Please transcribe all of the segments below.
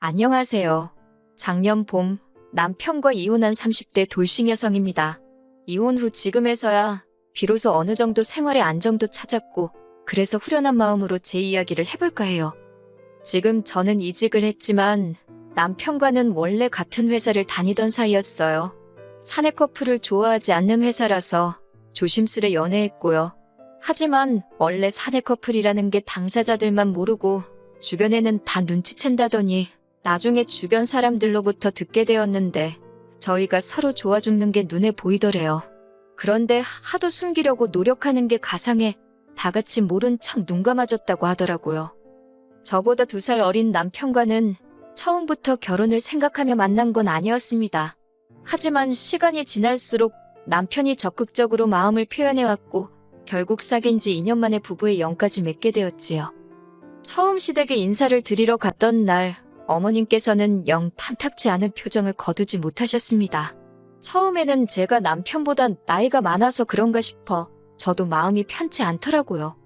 안녕하세요. 작년 봄 남편과 이혼한 30대 돌싱 여성입니다. 이혼 후 지금에서야 비로소 어느 정도 생활의 안정도 찾았고 그래서 후련한 마음으로 제 이야기를 해볼까 해요. 지금 저는 이직을 했지만 남편과는 원래 같은 회사를 다니던 사이였어요. 사내 커플을 좋아하지 않는 회사라서 조심스레 연애했고요. 하지만 원래 사내 커플이라는 게 당사자들만 모르고 주변에는 다 눈치챈다더니 나중에 주변 사람들로부터 듣게 되었는데 저희가 서로 좋아 죽는 게 눈에 보이더래요. 그런데 하도 숨기려고 노력하는 게 가상해 다 같이 모른 척 눈 감아줬다고 하더라고요. 저보다 두 살 어린 남편과는 처음부터 결혼을 생각하며 만난 건 아니었습니다. 하지만 시간이 지날수록 남편이 적극적으로 마음을 표현해왔고 결국 사귄 지 2년 만에 부부의 영까지 맺게 되었지요. 처음 시댁에 인사를 드리러 갔던 날 어머님께서는 영 탐탁지 않은 표정을 거두지 못하셨습니다. 처음에는 제가 남편보다 나이가 많아서 그런가 싶어 저도 마음이 편치 않더라고요.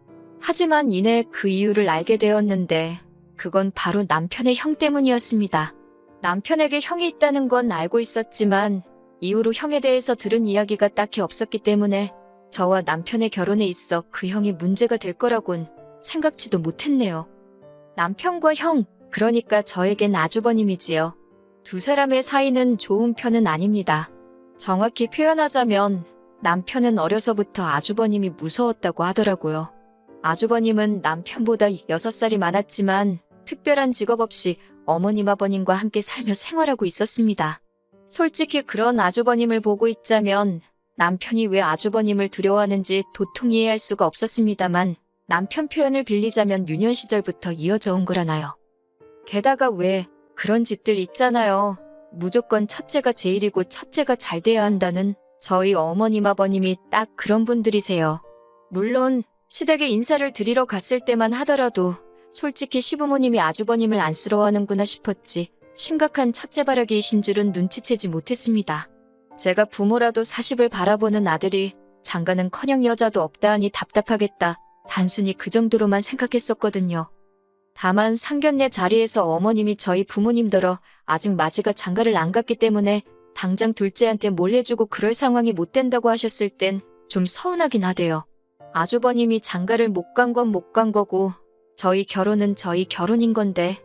하지만 이내 그 이유를 알게 되었는데 그건 바로 남편의 형 때문이었습니다. 남편에게 형이 있다는 건 알고 있었지만 이후로 형에 대해서 들은 이야기가 딱히 없었기 때문에 저와 남편의 결혼에 있어 그 형이 문제가 될 거라곤 생각지도 못했네요. 남편과 형, 그러니까 저에겐 아주버님이지요. 두 사람의 사이는 좋은 편은 아닙니다. 정확히 표현하자면 남편은 어려서부터 아주버님이 무서웠다고 하더라고요. 아주버님은 남편보다 6살이 많았지만 특별한 직업 없이 어머님 아버님과 함께 살며 생활하고 있었습니다. 솔직히 그런 아주버님을 보고 있자면 남편이 왜 아주버님을 두려워하는지 도통 이해할 수가 없었습니다만 남편 표현을 빌리자면 유년 시절부터 이어져 온 거라나요. 게다가 왜 그런 집들 있잖아요. 무조건 첫째가 제일이고 첫째가 잘 돼야 한다는 저희 어머님 아버님이 딱 그런 분들이세요. 물론 시댁에 인사를 드리러 갔을 때만 하더라도 솔직히 시부모님이 아주버님을 안쓰러워하는구나 싶었지 심각한 첫째 바라기이신 줄은 눈치채지 못했습니다. 제가 부모라도 40을 바라보는 아들이 장가는커녕 여자도 없다 하니 답답하겠다. 단순히 그 정도로만 생각했었거든요. 다만 상견례 자리에서 어머님이 저희 부모님더러 아직 마지가 장가를 안 갔기 때문에 당장 둘째한테 뭘 해주고 그럴 상황이 못 된다고 하셨을 땐 좀 서운하긴 하대요. 아주버님이 장가를 못 간 건 못 간 거고 저희 결혼은 저희 결혼인 건데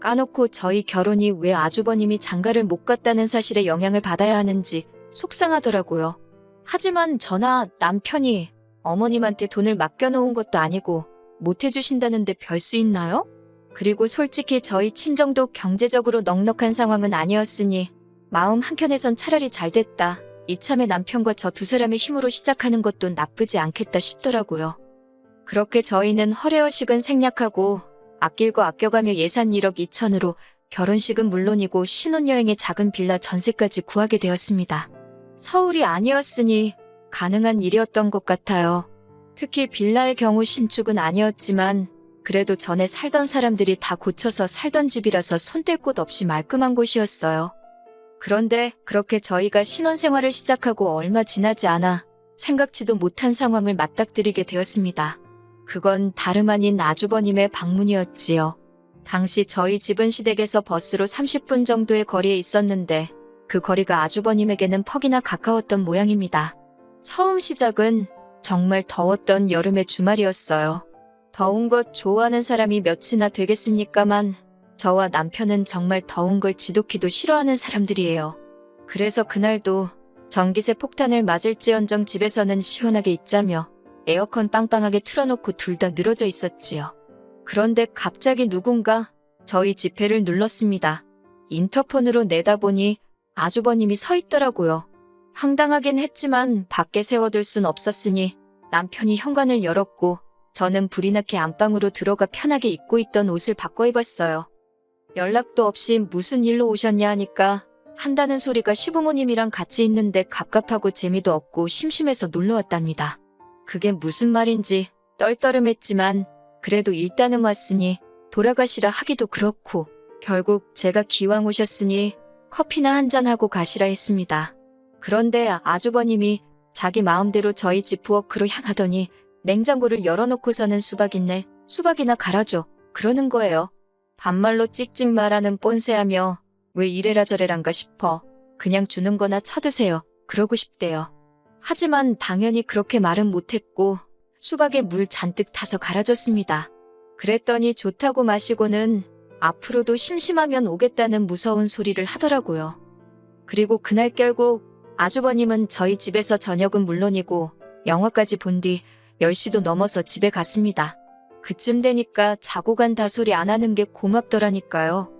까놓고 저희 결혼이 왜 아주버님이 장가를 못 갔다는 사실에 영향을 받아야 하는지 속상하더라고요. 하지만 저나 남편이 어머님한테 돈을 맡겨놓은 것도 아니고 못 해주신다는데 별 수 있나요? 그리고 솔직히 저희 친정도 경제적으로 넉넉한 상황은 아니었으니 마음 한켠에선 차라리 잘 됐다. 이참에 남편과 저 두 사람의 힘으로 시작하는 것도 나쁘지 않겠다 싶더라고요. 그렇게 저희는 허례허식은 생략하고 아낄고 아껴가며 예산 1억 2천으로 결혼식은 물론이고 신혼여행의 작은 빌라 전세까지 구하게 되었습니다. 서울이 아니었으니 가능한 일이었던 것 같아요. 특히 빌라의 경우 신축은 아니었지만 그래도 전에 살던 사람들이 다 고쳐서 살던 집이라서 손댈 곳 없이 말끔한 곳이었어요. 그런데 그렇게 저희가 신혼생활을 시작하고 얼마 지나지 않아 생각지도 못한 상황을 맞닥뜨리게 되었습니다. 그건 다름 아닌 아주버님의 방문이었지요. 당시 저희 집은 시댁에서 버스로 30분 정도의 거리에 있었는데 그 거리가 아주버님에게는 퍽이나 가까웠던 모양입니다. 처음 시작은 정말 더웠던 여름의 주말이었어요. 더운 것 좋아하는 사람이 몇이나 되겠습니까만 저와 남편은 정말 더운 걸 지독히도 싫어하는 사람들이에요. 그래서 그날도 전기세 폭탄을 맞을지언정 집에서는 시원하게 있자며 에어컨 빵빵하게 틀어놓고 둘 다 늘어져 있었지요. 그런데 갑자기 누군가 저희 지폐를 눌렀습니다. 인터폰으로 내다보니 아주버님이 서 있더라고요. 황당하긴 했지만 밖에 세워둘 순 없었으니 남편이 현관을 열었고 저는 불이 나게 안방으로 들어가 편하게 입고 있던 옷을 바꿔 입었어요. 연락도 없이 무슨 일로 오셨냐 하니까 한다는 소리가 시부모님이랑 같이 있는데 갑갑하고 재미도 없고 심심해서 놀러 왔답니다. 그게 무슨 말인지 떨떠름했지만 그래도 일단은 왔으니 돌아가시라 하기도 그렇고 결국 제가 기왕 오셨으니 커피나 한잔하고 가시라 했습니다. 그런데 아주버님이 자기 마음대로 저희 집 부엌으로 향하더니 냉장고를 열어놓고서는 수박 있네, 수박이나 갈아줘. 그러는 거예요. 반말로 찍찍 말하는 뻔세하며 왜 이래라 저래란가 싶어 그냥 주는 거나 쳐드세요. 그러고 싶대요. 하지만 당연히 그렇게 말은 못했고 수박에 물 잔뜩 타서 갈아줬습니다. 그랬더니 좋다고 마시고는 앞으로도 심심하면 오겠다는 무서운 소리를 하더라고요. 그리고 그날 결국 아주버님은 저희 집에서 저녁은 물론이고 영화까지 본 뒤 10시도 넘어서 집에 갔습니다. 그쯤 되니까 자고 간다 소리 안 하는 게 고맙더라니까요.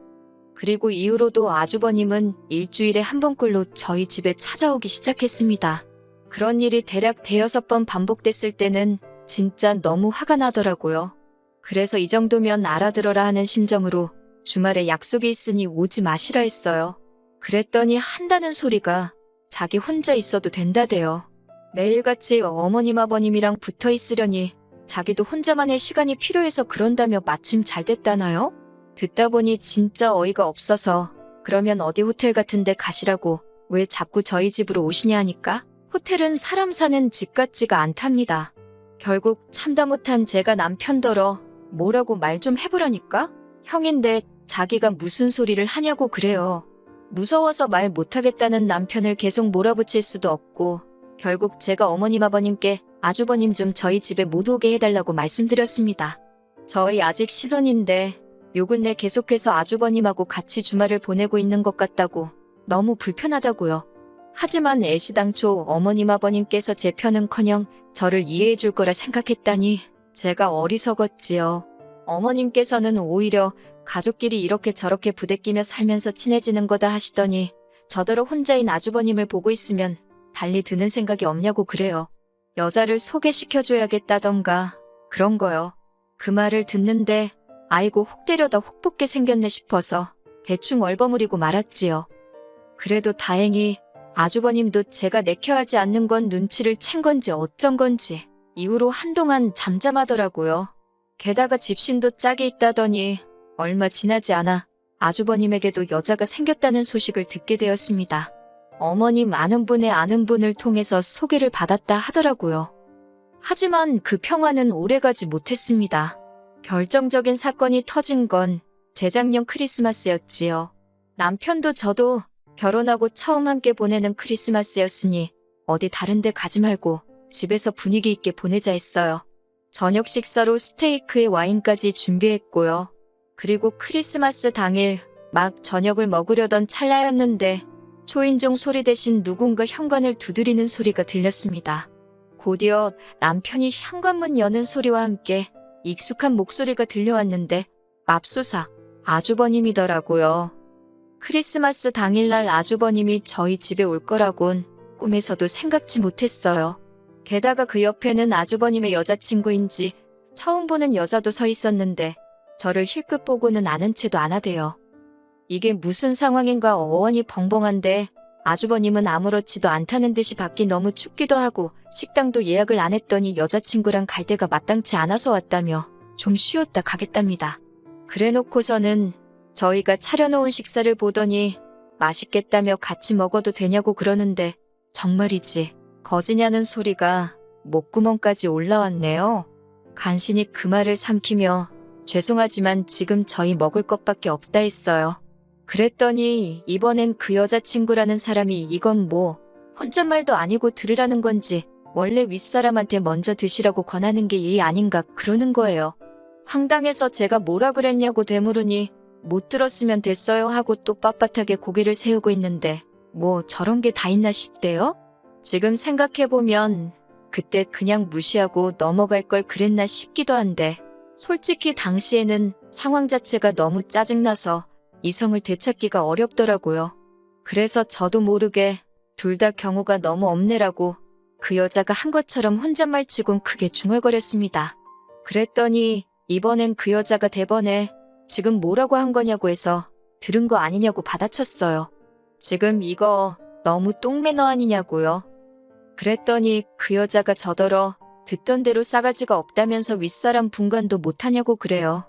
그리고 이후로도 아주버님은 일주일에 한 번꼴로 저희 집에 찾아오기 시작했습니다. 그런 일이 대략 대여섯 번 반복됐을 때는 진짜 너무 화가 나더라고요. 그래서 이 정도면 알아들어라 하는 심정으로 주말에 약속이 있으니 오지 마시라 했어요. 그랬더니 한다는 소리가 자기 혼자 있어도 된다대요. 매일같이 어머님 아버님이랑 붙어 있으려니 자기도 혼자만의 시간이 필요해서 그런다며 마침 잘 됐다나요? 듣다 보니 진짜 어이가 없어서 그러면 어디 호텔 같은 데 가시라고 왜 자꾸 저희 집으로 오시냐 하니까 호텔은 사람 사는 집 같지가 않답니다. 결국 참다 못한 제가 남편더러 뭐라고 말 좀 해보라니까? 형인데 자기가 무슨 소리를 하냐고 그래요. 무서워서 말 못하겠다는 남편을 계속 몰아붙일 수도 없고 결국 제가 어머님 아버님께 아주버님 좀 저희 집에 못 오게 해달라고 말씀드렸습니다. 저희 아직 신혼인데 요 근래 계속해서 아주버님하고 같이 주말을 보내고 있는 것 같다고 너무 불편하다고요. 하지만 애시당초 어머님 아버님께서 제 편은커녕 저를 이해해 줄 거라 생각했다니 제가 어리석었지요. 어머님께서는 오히려 가족끼리 이렇게 저렇게 부대끼며 살면서 친해지는 거다 하시더니 저더러 혼자인 아주버님을 보고 있으면 달리 드는 생각이 없냐고 그래요. 여자를 소개시켜줘야겠다던가 그런 거요. 그 말을 듣는데 아이고 혹 때려다 혹 붙게 생겼네 싶어서 대충 얼버무리고 말았지요. 그래도 다행히 아주버님도 제가 내켜하지 않는 건 눈치를 챈 건지 어쩐 건지 이후로 한동안 잠잠하더라고요. 게다가 집신도 짝이 있다더니 얼마 지나지 않아 아주버님에게도 여자가 생겼다는 소식을 듣게 되었습니다. 어머님 아는 분의 아는 분을 통해서 소개를 받았다 하더라고요. 하지만 그 평화는 오래가지 못했습니다. 결정적인 사건이 터진 건 재작년 크리스마스였지요. 남편도 저도 결혼하고 처음 함께 보내는 크리스마스였으니 어디 다른 데 가지 말고 집에서 분위기 있게 보내자 했어요. 저녁 식사로 스테이크에 와인까지 준비했고요. 그리고 크리스마스 당일 막 저녁을 먹으려던 찰나였는데 초인종 소리 대신 누군가 현관을 두드리는 소리가 들렸습니다. 곧이어 남편이 현관문 여는 소리와 함께 익숙한 목소리가 들려왔는데 맙소사 아주버님이더라고요. 크리스마스 당일날 아주버님이 저희 집에 올 거라곤 꿈에서도 생각지 못했어요. 게다가 그 옆에는 아주버님의 여자친구인지 처음 보는 여자도 서 있었는데 저를 힐끗 보고는 아는 채도 안 하대요. 이게 무슨 상황인가 어원이 벙벙한데 아주버님은 아무렇지도 않다는 듯이 밖이 너무 춥기도 하고 식당도 예약을 안 했더니 여자친구랑 갈 데가 마땅치 않아서 왔다며 좀 쉬었다 가겠답니다. 그래 놓고서는 저희가 차려놓은 식사를 보더니 맛있겠다며 같이 먹어도 되냐고 그러는데 정말이지 거지냐는 소리가 목구멍까지 올라왔네요. 간신히 그 말을 삼키며 죄송하지만 지금 저희 먹을 것밖에 없다 했어요. 그랬더니 이번엔 그 여자친구라는 사람이 이건 뭐 혼잣말도 아니고 들으라는 건지 원래 윗사람한테 먼저 드시라고 권하는 게 예의 아닌가 그러는 거예요. 황당해서 제가 뭐라 그랬냐고 되물으니 못 들었으면 됐어요 하고 또 빳빳하게 고개를 세우고 있는데 뭐 저런 게 다 있나 싶대요? 지금 생각해보면 그때 그냥 무시하고 넘어갈 걸 그랬나 싶기도 한데 솔직히 당시에는 상황 자체가 너무 짜증나서 이성을 되찾기가 어렵더라고요. 그래서 저도 모르게 둘 다 경우가 너무 없네라고 그 여자가 한 것처럼 혼잣말 치곤 크게 중얼거렸습니다. 그랬더니 이번엔 그 여자가 대번에 지금 뭐라고 한 거냐고 해서 들은 거 아니냐고 받아쳤어요. 지금 이거 너무 똥매너 아니냐고요. 그랬더니 그 여자가 저더러 듣던 대로 싸가지가 없다면서 윗사람 분간도 못하냐고 그래요.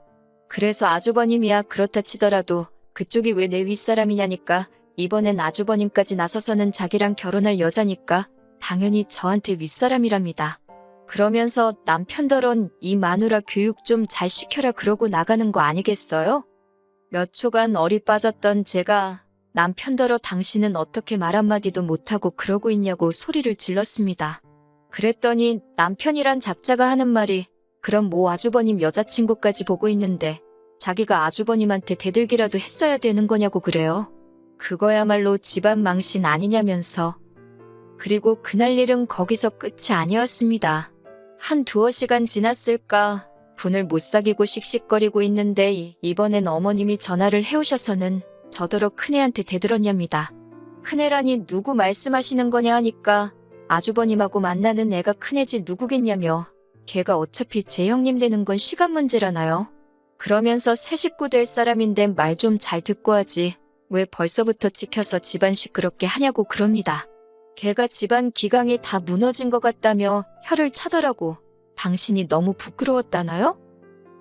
그래서 아주버님이야 그렇다 치더라도 그쪽이 왜 내 윗사람이냐니까 이번엔 아주버님까지 나서서는 자기랑 결혼할 여자니까 당연히 저한테 윗사람이랍니다. 그러면서 남편더런 이 마누라 교육 좀 잘 시켜라 그러고 나가는 거 아니겠어요? 몇 초간 얼이 빠졌던 제가 남편더러 당신은 어떻게 말 한마디도 못하고 그러고 있냐고 소리를 질렀습니다. 그랬더니 남편이란 작자가 하는 말이 그럼 뭐 아주버님 여자친구까지 보고 있는데 자기가 아주버님한테 대들기라도 했어야 되는 거냐고 그래요. 그거야말로 집안 망신 아니냐면서. 그리고 그날 일은 거기서 끝이 아니었습니다. 한 두어 시간 지났을까 분을 못 사귀고 씩씩거리고 있는데 이- 이번엔 어머님이 전화를 해오셔서는 저더러 큰애한테 대들었냐입니다. 큰애라니 누구 말씀하시는 거냐 하니까 아주버님하고 만나는 애가 큰애지 누구겠냐며 걔가 어차피 제 형님 되는 건 시간 문제라나요. 그러면서 새 식구 될 사람인데 말 좀 잘 듣고 하지 왜 벌써부터 찍혀서 집안 시끄럽게 하냐고 그럽니다. 걔가 집안 기강이 다 무너진 것 같다며 혀를 차더라고. 당신이 너무 부끄러웠다나요?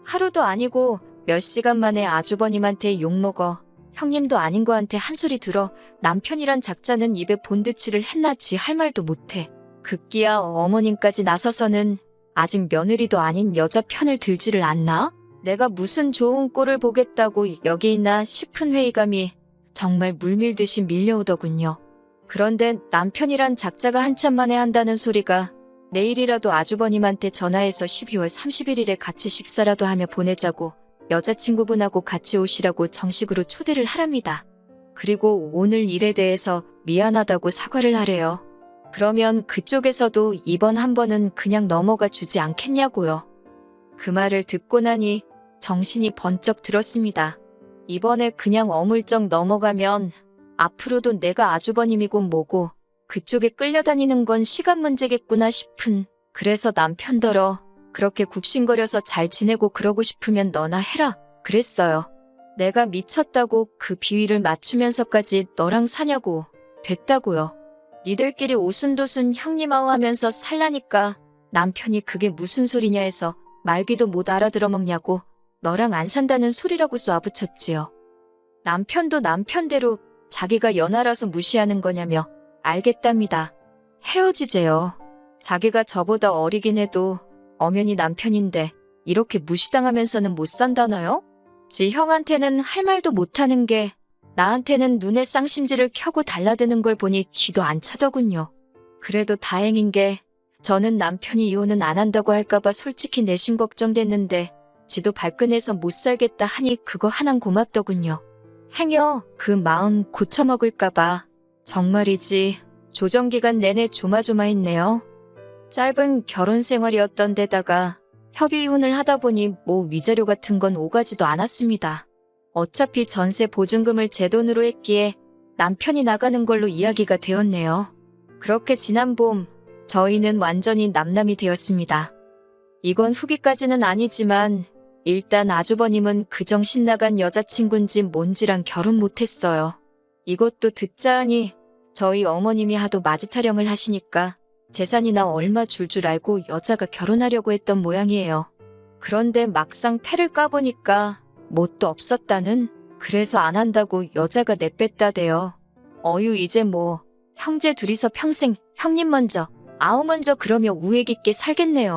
하루도 아니고 몇 시간 만에 아주버님한테 욕먹어. 형님도 아닌 거한테 한 소리 들어 남편이란 작자는 입에 본드치를 했나 지 할 말도 못해. 급기야 어머님까지 나서서는 아직 며느리도 아닌 여자 편을 들지를 않나? 내가 무슨 좋은 꼴을 보겠다고 여기 있나 싶은 회의감이 정말 물밀듯이 밀려오더군요. 그런데 남편이란 작자가 한참 만에 한다는 소리가 내일이라도 아주버님한테 전화해서 12월 31일에 같이 식사라도 하며 보내자고 여자친구분하고 같이 오시라고 정식으로 초대를 하랍니다. 그리고 오늘 일에 대해서 미안하다고 사과를 하래요. 그러면 그쪽에서도 이번 한 번은 그냥 넘어가 주지 않겠냐고요. 그 말을 듣고 나니 정신이 번쩍 들었습니다. 이번에 그냥 어물쩍 넘어가면 앞으로도 내가 아주버님이고 뭐고 그쪽에 끌려다니는 건 시간 문제겠구나 싶은 그래서 남편더러 그렇게 굽신거려서 잘 지내고 그러고 싶으면 너나 해라 그랬어요. 내가 미쳤다고 그 비위를 맞추면서까지 너랑 사냐고 됐다고요. 니들끼리 오순도순 형님아우 하면서 살라니까 남편이 그게 무슨 소리냐 해서 말귀도 못 알아들어 먹냐고 너랑 안 산다는 소리라고 쏘아붙였지요. 남편도 남편대로 자기가 연하라서 무시하는 거냐며 알겠답니다. 헤어지재요. 자기가 저보다 어리긴 해도 엄연히 남편인데 이렇게 무시당하면서는 못 산다나요? 지 형한테는 할 말도 못하는 게 나한테는 눈에 쌍심지를 켜고 달라드는 걸 보니 귀도 안 차더군요. 그래도 다행인 게 저는 남편이 이혼은 안 한다고 할까봐 솔직히 내심 걱정됐는데 지도 발끈해서 못 살겠다 하니 그거 하난 고맙더군요. 행여 그 마음 고쳐먹을까봐 정말이지 조정기간 내내 조마조마했네요. 짧은 결혼 생활이었던 데다가 협의 이혼을 하다 보니 뭐 위자료 같은 건 오가지도 않았습니다. 어차피 전세 보증금을 제 돈으로 했기에 남편이 나가는 걸로 이야기가 되었네요. 그렇게 지난 봄 저희는 완전히 남남이 되었습니다. 이건 후기까지는 아니지만 일단 아주버님은 그 정 신 나간 여자친구인지 뭔지랑 결혼 못했어요. 이것도 듣자 하니 저희 어머님이 하도 마지 타령을 하시니까 재산이나 얼마 줄 줄 알고 여자가 결혼하려고 했던 모양이에요. 그런데 막상 패를 까보니까 뭣도 없었다는 그래서 안 한다고 여자가 내뺐다대요. 어유 이제 뭐 형제 둘이서 평생 형님 먼저 아우 먼저 그러며 우애 깊게 살겠네요.